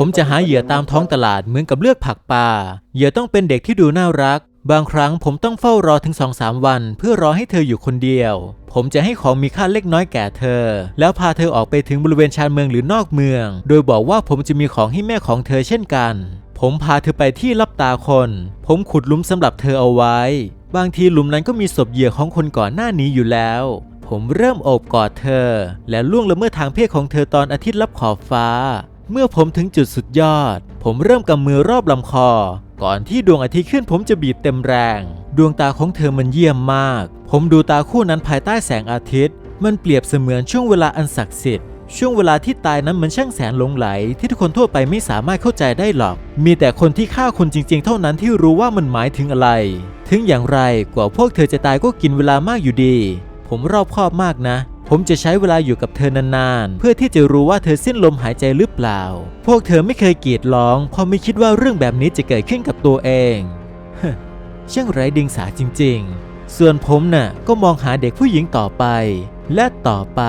ผมจะหาเหยื่อตามท้องตลาดเหมือนกับเลือกผักปลาเหยื่อต้องเป็นเด็กที่ดูน่ารัก บางครั้งผมต้องเฝ้ารอถึง2-3วัน เพื่อรอให้เธออยู่คนเดียว ผมจะให้ของมีค่าเล็กน้อยแก่เธอ แล้วพาเธอออกไปถึงบริเวณชานเมืองหรือนอกเมือง โดยบอกว่าผมจะมีของให้แม่ของเธอเช่นกัน ผมพาเธอไปที่ลับตาคน ผมขุดหลุมสำหรับเธอเอาไว้ บางทีหลุมนั้นก็มีศพเหยื่อของคนก่อนหน้านี้อยู่แล้ว ผมเริ่มโอบกอดเธอ และล่วงละเมิดทางเพศของเธอตอนอาทิตย์ลับขอบฟ้า เมื่อผมถึงจุดสุดยอด ผมเริ่มกำมือรอบลำคอ ก่อนที่ดวงอาทิตย์ขึ้นผมจะบีบเต็มแรง ดวงตาของเธอมันเยี่ยมมาก ผมดูตาคู่นั้นภายใต้แสงอาทิตย์ มันเปรียบเสมือนช่วงเวลาอันศักดิ์สิทธิ์ช่วงเวลาที่ตายนั้นมันช่างแสนหลงไหล ที่ทุกคนทั่วไปไม่สามารถเข้าใจได้หรอก มีแต่คนที่ฆ่าคนจริง ๆ เท่านั้นที่รู้ว่ามันหมายถึงอะไร ถึงอย่างไรกว่าพวกเธอจะตายก็กินเวลามากอยู่ดี ผมรอบคอบมากนะ ผมจะใช้เวลาอยู่กับเธอนานๆ เพื่อที่จะรู้ว่าเธอสิ้นลมหายใจหรือเปล่า พวกเธอไม่เคยกรีดร้อง เพราะไม่คิดว่าเรื่องแบบนี้จะเกิดขึ้นกับตัวเองฮ้อช่างไร้ดิงสาจริง ๆ ส่วนผมน่ะก็มองหาเด็กผู้หญิงต่อไป และต่อไป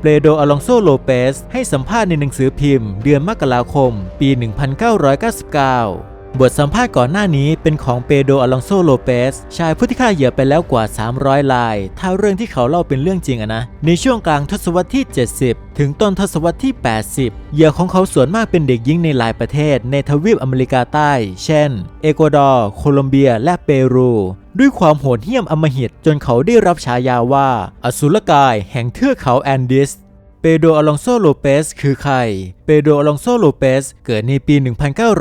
เปโดอลองโซโลเปสให้สัมภาษณ์ในหนังสือพิมพ์ เดือนมกราคม ปี 1999 บทสัมภาษณ์ก่อนหน้านี้เป็นของเปโดอลองโซโลเปสชายผู้ที่ฆ่าเหยื่อไปแล้วกว่า 300 ลาย ถ้าเรื่องที่เขาเล่าเป็นเรื่องจริงอะนะ ในช่วงกลางทศวรรษที่ 70 ถึงต้นทศวรรษที่ 80 เหยื่อของเขาส่วนมากเป็นเด็กหญิงในหลายประเทศ ในทวีปอเมริกาใต้ เช่น เอกวาดอร์ โคลอมเบีย และเปรู ด้วยความโหดเหี้ยมอำมหิตจนเขาได้รับฉายาว่า อสุรกาย แห่งเทือกเขาแอนดิส เปโดอลองโซโลเปสคือใคร เปโดอลองโซโลเปสเกิดในปี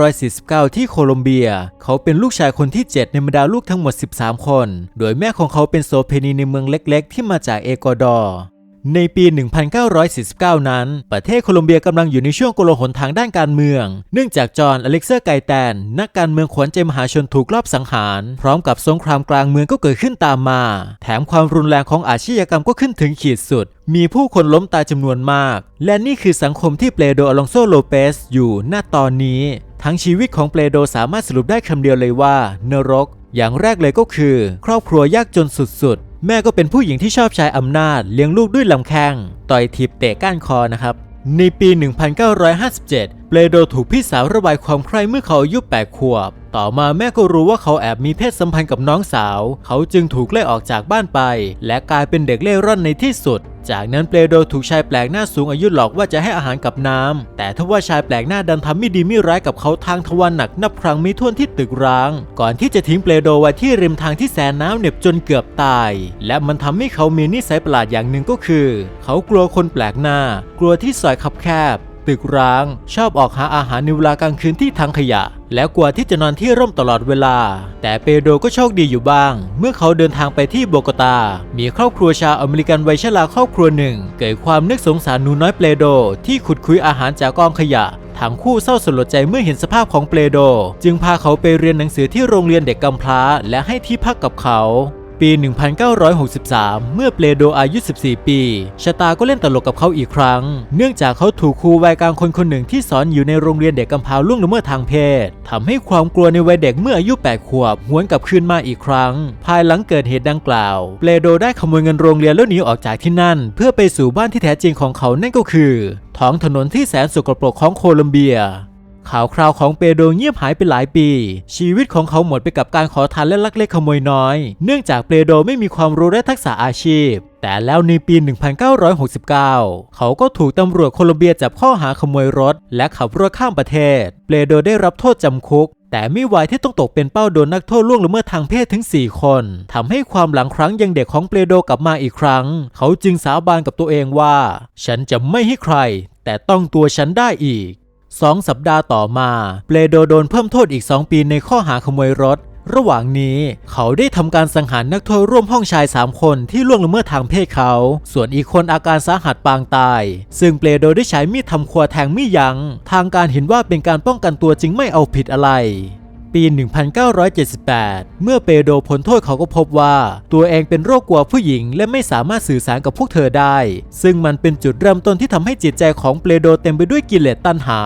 1949 ที่โคลอมเบีย เขาเป็นลูกชายคนที่ 7 ในบรรดาลูกทั้งหมด 13 คน โดยแม่ของเขาเป็นโสเพณีในเมืองเล็กๆ ที่มาจากเอกวาดอร์ ในปี 1949 นั้น ประเทศโคลอมเบียกำลังอยู่ในช่วงโกลาหลทางด้านการเมือง เนื่องจากจอห์นอเล็กเซอร์ไกแตน นักการเมืองขวัญใจมหาชนถูกลอบสังหาร พร้อมกับสงครามกลางเมืองก็เกิดขึ้นตามมา แถมความรุนแรงของอาชญากรรมก็ขึ้นถึงขีดสุด มีผู้คนล้มตายจำนวนมาก และนี่คือสังคมที่เปโดอลองโซโลเปสอยู่ณตอนนี้ ทั้งชีวิตของเปโดสามารถสรุปได้คำเดียวเลยว่านรก อย่างแรกเลยก็คือ ครอบครัวยากจนสุดๆ แม่ก็เป็นผู้หญิงที่ชอบใช้อำนาจ เลี้ยงลูกด้วยลำแข้ง ต่อยทีบเตะก้านคอนะครับ ในปี 1957 เปโดถูกพี่สาวระบายความใคร่เมื่อเขาอายุ8ขวบ ต่อมาแม่ก็รู้ว่าเขาแอบมีเพศสัมพันธ์กับน้องสาว เขาจึงถูกไล่ออกจากบ้านไป และกลายเป็นเด็กเล่ร่อนในที่สุด จากนั้นเปโดถูกชายแปลกหน้าสูงอายุหลอกว่าจะให้อาหารกับน้ำแต่ทว่าชายแปลกหน้าดันทำไม่ดีไม่ร้ายกับเขาทางทวารหนักนับครั้งไม่ถ้วนที่ตึกร้าง ก่อนที่จะทิ้งเปโดไว้ที่ริมทางที่แสนน้ำเหน็บจนเกือบตาย และมันทำให้เขามีนิสัยประหลาดอย่างหนึ่งก็คือ เขากลัวคนแปลกหน้า กลัวที่ซอยคับแคบ ตึกร้าง ชอบออกหาอาหารในเวลากลางคืนที่ทางขยะ แล้วกลัวที่จะนอนที่ร่มตลอดเวลา แต่เปโดรก็โชคดีอยู่บ้าง เมื่อเขาเดินทางไปที่โบกตา มีครอบครัวชาวอเมริกันวัยชราครอบครัวหนึ่ง เกิดความนึกสงสารหนูน้อยเปโดรที่ขุดคุยอาหารจากกองขยะทั้งคู่เศร้าสลดใจเมื่อเห็นสภาพของเปโดรจึงพาเขาไปเรียนหนังสือที่โรงเรียนเด็กกำพร้า และให้ที่พักกับเขา ปี 1963 เมื่อเปโดอายุ 14 ปี ชะตาก็เล่นตลกกับเขาอีกครั้ง เนื่องจากเขาถูกครูวัยกลางคนคนหนึ่งที่สอนอยู่ในโรงเรียนเด็กกำพร้าล่วงละเมิดทางเพศทำให้ความกลัวในวัยเด็กเมื่ออายุ 8 ขวบ หวนกลับคืนมาอีกครั้ง ภายหลังเกิดเหตุดังกล่าว เปโดได้ขโมยเงินโรงเรียนแล้วหนีออกจากที่นั่น เพื่อไปสู่บ้านที่แท้จริงของเขานั่นก็คือท้องถนนที่แสนสกปรกของโคลัมเบีย ข่าวคราวของเปโดเงียบหายไปหลายปี ชีวิตของเขาหมดไปกับการขอทานและลักเล็กขโมยน้อย เนื่องจากเปโดไม่มีความรู้และทักษะอาชีพ แต่แล้วในปี 1969 เขาก็ถูกตำรวจโคลอมเบียจับข้อหาขโมยรถ และขับรถข้ามประเทศ เปโดได้รับโทษจำคุกแต่ไม่ไหวที่ต้องตกเป็นเป้าโดนนักโทษล่วงละเมิดทางเพศถึง 4 คนทำให้ความหลังครั้งยังเด็กของเปโดกลับมาอีกครั้ง เขาจึงสาบานกับตัวเองว่า ฉันจะไม่ให้ใคร แต่ต้องตัวฉันได้อีก สองสัปดาห์ต่อมาเปโดโดนเพิ่มโทษอีก 2 ปีในข้อหาขโมยรถ ระหว่างนี้เขาได้ทำการสังหารนักโทษร่วมห้องชาย 3 คนที่ล่วงละเมิดทางเพศเขา ส่วนอีกคนอาการสาหัสปางตาย ซึ่งเปโดได้ใช้มีดทำครัวแทงไม่ยัง้งทางการเห็นว่าเป็นการป้องกันตัวจึงไม่เอาผิดอะไร ปี 1978 เมื่อเปโดพ้นโทษเขาก็พบว่า ตัวเองเป็นโรคกลัวผู้หญิง และไม่สามารถสื่อสารกับพวกเธอได้ ซึ่งมันเป็นจุดเริ่มต้นที่ทำให้จิตใจของเปโดเต็มไปด้วยกิเลสตัณหา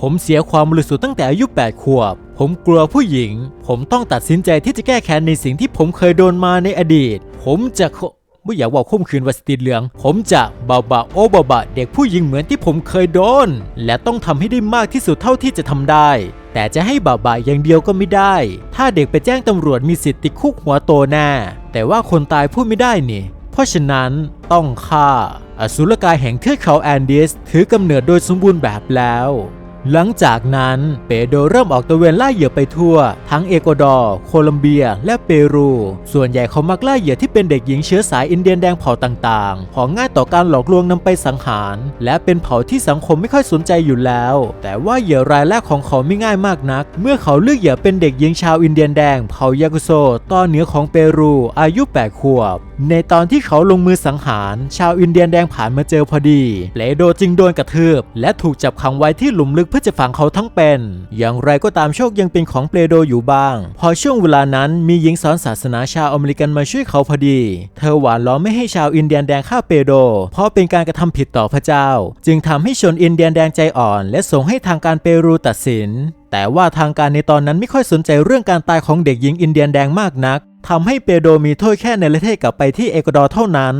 ผมเสียความบริสุทธิ์ตั้งแต่อายุ 8 ขวบ ผมกลัวผู้หญิง ผมต้องตัดสินใจที่จะแก้แค้นในสิ่งที่ผมเคยโดนมาในอดีต ผมจะขไม่อยากว่าคุ้มคืนวาสติเหลือง ผมจะบาบาโอบาบาเด็กผู้หญิงเหมือนที่ผมเคยโดน และต้องทำให้ได้มากที่สุดเท่าที่จะทำได้ แต่จะให้บ่าบ่ายอย่างเดียวก็ไม่ได้ ถ้าเด็กไปแจ้งตำรวจมีสิทธิ์ติดคุกหัวโตแน่แต่ว่าคนตายพูดไม่ได้นี่ เพราะฉะนั้นต้องฆ่า อสุรกายแห่งเทือกเขาแอนดีสถือกำเนิดโดยสมบูรณ์แบบแล้ว หลังจากนั้นเปโดเริ่มออกตะเวนล่าเหยื่อไปทั่ว ทั้งเอกวาดอร์ โคลัมเบีย และเปรู ส่วนใหญ่เขามักล่าเหยื่อที่เป็นเด็กหญิงเชื้อสายอินเดียนแดงเผ่าต่างๆเพองง่ายต่อการหลอกลวงนำไปสังหาร และเป็นเผ่าที่สังคมไม่ค่อยสนใจอยู่แล้ว แต่ว่าเหยื่อรายแรกของเขาไม่ง่ายมากนัก เมื่อเขาเลือกเหยื่อเป็นเด็กหญิงชาวอินเดียนแดง เผ่ายากุโซตอนเหนือของเปรู อายุ 8 ขวบ ในตอนที่เขาลงมือสังหาร ชาวอินเดียนแดงผ่านมาเจอพอดีเลโดจึงโดนกระทืบ และถูกจับขังไว้ที่หลุมลึกเพื่อจะฝังเขาทั้งเป็น อย่างไรก็ตามโชคยังเป็นของเปโดอยู่บ้าง พอช่วงเวลานั้นมีหญิงสอนศาสนาชาวอเมริกันมาช่วยเขาพอดี เธอหวานล้อมไม่ให้ชาวอินเดียนแดงฆ่าเปโด เพราะเป็นการกระทำผิดต่อพระเจ้า จึงทำให้ชนอินเดียนแดงใจอ่อน และส่งให้ทางการเปรูตัดสินแต่ว่าทางการในตอนนั้นไม่ค่อยสนใจเรื่องการตายของเด็กหญิงอินเดียนแดงมากนัก ทำให้เปโดมีโทษแค่ในประเทศกลับไปที่เอกวาดอร์เท่านั้น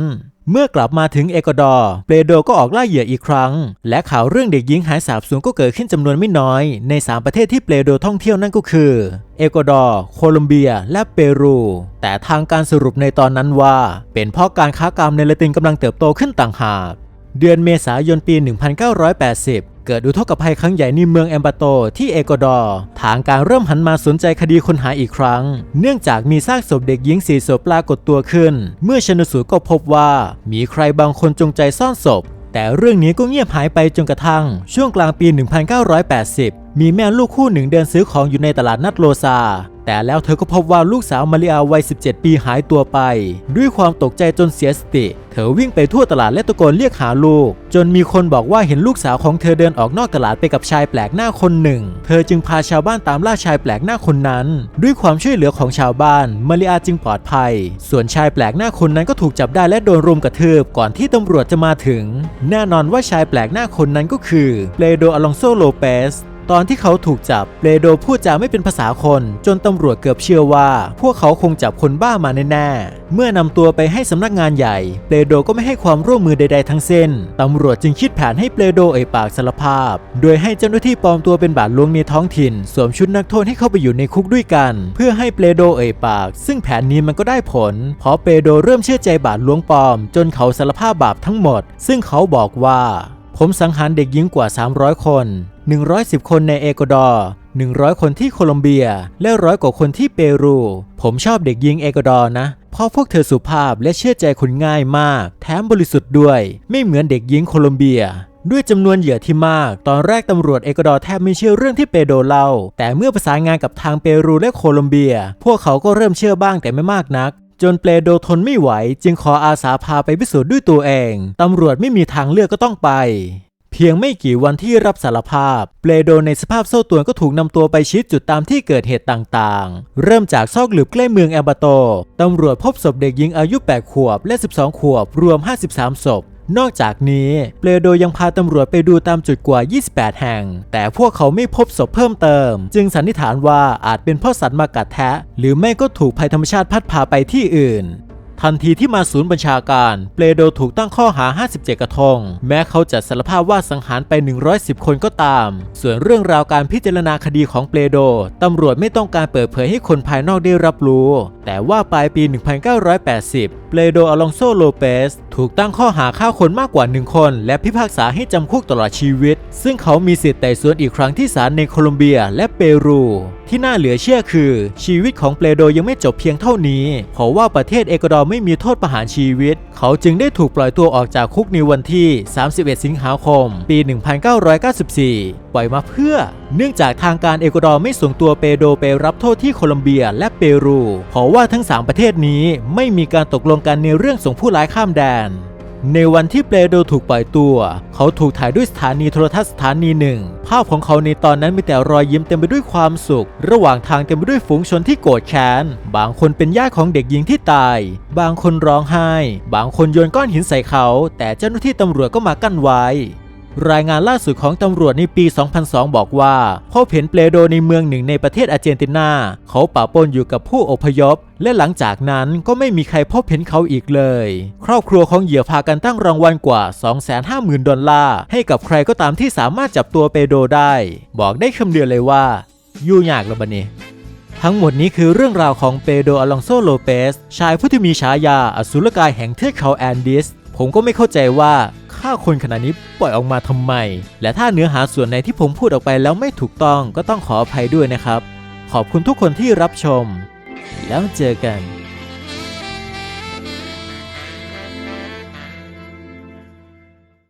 เมื่อกลับมาถึงเอกวาดอร์ เปโดก็ออกล่าเหยื่ออีกครั้ง และข่าวเรื่องเด็กหญิงหายสาบสูญก็เกิดขึ้นจำนวนไม่น้อย ใน 3 ประเทศที่เปโดท่องเที่ยวนั่นก็คือ เอกวาดอร์ โคลอมเบีย และเปรู แต่ทางการสรุปในตอนนั้นว่า เป็นเพราะการค้ากามในละตินกำลังเติบโตขึ้นต่างหากเดือนเมษายนปี 1980 เกิดอุทกภัยครั้งใหญ่ในเมืองแอมบาโตที่เอกวาดอร์ทางการเริ่มหันมาสนใจคดีคนหายอีกครั้ง เนื่องจากมีซากศพเด็กหญิงสี่ศพปรากฏตัวขึ้น เมื่อชนสูตรก็พบว่ามีใครบางคนจงใจซ่อนศพ แต่เรื่องนี้ก็เงียบหายไปจนกระทั่ง ช่วงกลางปี 1980มีแม่ลูกคู่หนึ่งเดินซื้อของอยู่ในตลาดนัดโลซา แต่แล้วเธอก็พบว่าลูกสาวมาริอาวัย 17 ปีหายตัวไป ด้วยความตกใจจนเสียสติ เธอวิ่งไปทั่วตลาดและตะโกนเรียกหาลูก จนมีคนบอกว่าเห็นลูกสาวของเธอเดินออกนอกตลาดไปกับชายแปลกหน้าคนหนึ่ง เธอจึงพาชาวบ้านตามล่าชายแปลกหน้าคนนั้น ด้วยความช่วยเหลือของชาวบ้านมาริอาจึงปลอดภัย ส่วนชายแปลกหน้าคนนั้นก็ถูกจับได้และโดนรุมกระทืบก่อนที่ตำรวจจะมาถึง แน่นอนว่าชายแปลกหน้าคนนั้นก็คือเปโดอลองโซโลเปส ตอนที่เขาถูกจับเปโดพูดจาไม่เป็นภาษาคน จนตำรวจเกือบเชื่อว่า พวกเขาคงจับคนบ้ามาแน่ๆ เมื่อนำตัวไปให้สำนักงานใหญ่เปโดก็ไม่ให้ความร่วมมือใดๆทั้งสิ้นตำรวจจึงคิดแผนให้เปโดเอ่ยปากสารภาพ โดยให้เจ้าหน้าที่ปลอมตัวเป็นบาทหลวงในท้องถิ่น สวมชุดนักโทษให้เข้าไปอยู่ในคุกด้วยกัน เพื่อให้เปโดเอ่ยปาก ซึ่งแผนนี้มันก็ได้ผล เพราะเปโดเริ่มเชื่อใจบาทหลวงปลอม จนเขาสารภาพบาปทั้งหมด ซึ่งเขาบอกว่า ผมสังหารเด็กหญิงกว่า 300 คน 110 คนในเอกวาดอร์ 100 คนที่โคลอมเบีย และร้อยกว่าคนที่เปรู ผมชอบเด็กหญิงเอกวาดอร์นะ เพราะพวกเธอสุภาพและเชื่อใจคนง่ายมาก แถมบริสุทธิ์ด้วย ไม่เหมือนเด็กหญิงโคลอมเบียด้วยจำนวนเหยื่อที่มาก ตอนแรกตำรวจเอกวาดอร์แทบไม่เชื่อเรื่องที่เปโดเล่า แต่เมื่อประสานงานกับทางเปรูและโคลอมเบีย พวกเขาก็เริ่มเชื่อบ้างแต่ไม่มากนัก จนเปโดทนไม่ไหว จึงขออาสาพาไปพิสูจน์ด้วยตัวเอง ตำรวจไม่มีทางเลือกก็ต้องไป เพียงไม่กี่วันที่รับสารภาพ เปโดในสภาพโซ่ตรวนก็ถูกนำตัวไปชี้จุดตามที่เกิดเหตุต่างๆ เริ่มจากซอกหลืบใกล้เมืองแอมบาโต ตำรวจพบศพเด็กหญิงอายุ 8 ขวบและ 12 ขวบ รวม 53 ศพ นอกจากนี้เปโดยังพาตำรวจไปดูตามจุดกว่า 28 แห่ง แต่พวกเขาไม่พบศพเพิ่มเติม จึงสันนิษฐานว่าอาจเป็นเพราะสัตว์มากัดแทะ หรือไม่ก็ถูกภัยธรรมชาติพัดพาไปที่อื่น ทันทีที่มาศูนย์บัญชาการ เปโดถูกตั้งข้อหา 57 กระทง แม้เขาจะสารภาพว่าสังหารไป 110 คนก็ตาม ส่วนเรื่องราวการพิจารณาคดีของเปโดตำรวจไม่ต้องการเปิดเผยให้คนภายนอกได้รับรู้ แต่ว่าปลายปี 1980เปโดอลองโซโลเปสถูกตั้งข้อหาฆ่าคนมากกว่า 1 คน และพิพากษาให้จำคุกตลอดชีวิต ซึ่งเขามีสิทธิ์ไต่สวนอีกครั้งที่ศาลในโคลอมเบียและเปรู ที่น่าเหลือเชื่อคือ ชีวิตของเปโดยังไม่จบเพียงเท่านี้ เพราะว่าประเทศเอกวาดอร์ไม่มีโทษประหารชีวิต เขาจึงได้ถูกปล่อยตัวออกจากคุกในวันที่ 31 สิงหาคม ปี 1994 ปล่อยมาเพื่อ เนื่องจากทางการเอกวาดอร์ไม่ส่งตัวเปโดไปรับโทษที่โคลอมเบียและเปรูเพราะว่าทั้ง 3 ประเทศนี้ไม่มีการตกลงกันในเรื่องส่งผู้ร้ายข้ามแดน ในวันที่เปโดถูกปล่อยตัว เขาถูกถ่ายด้วยสถานีโทรทัศน์สถานีหนึ่ง ภาพของเขาในตอนนั้นมีแต่รอยยิ้มเต็มไปด้วยความสุข ระหว่างทางเต็มไปด้วยฝูงชนที่โกรธแค้น บางคนเป็นญาติของเด็กหญิงที่ตาย บางคนร้องไห้ บางคนโยนก้อนหินใส่เขา แต่เจ้าหน้าที่ตำรวจก็มากั้นไว้ รายงานล่าสุดของตำรวจในปี 2002 บอกว่า พบเห็นเปโดในเมืองหนึ่งในประเทศอาร์เจนตินา เขาป่าปนอยู่กับผู้อพยพ และหลังจากนั้นก็ไม่มีใครพบเห็นเขาอีกเลย ครอบครัวของเหยื่อพากันตั้งรางวัลกว่า 250,000 ดอลลาร์ ให้กับใครก็ตามที่สามารถจับตัวเปโดได้ บอกได้คำเดียวเลยว่า ยุ่งยากแล้วบันนี้ทั้งหมดนี้คือเรื่องราวของเปโดอลองโซโลเปสชายผู้ที่มีฉายาอสุรกายแห่งเทือกเขาแอนดิสผมก็ไม่เข้าใจว่า ฆ่าคนขนาดนี้ปล่อยออกมาทำไม และถ้าเนื้อหาส่วนไหนที่ผมพูดออกไปแล้วไม่ถูกต้องก็ต้องขออภัยด้วยนะครับ ขอบคุณทุกคนที่รับชม แล้วเจอกัน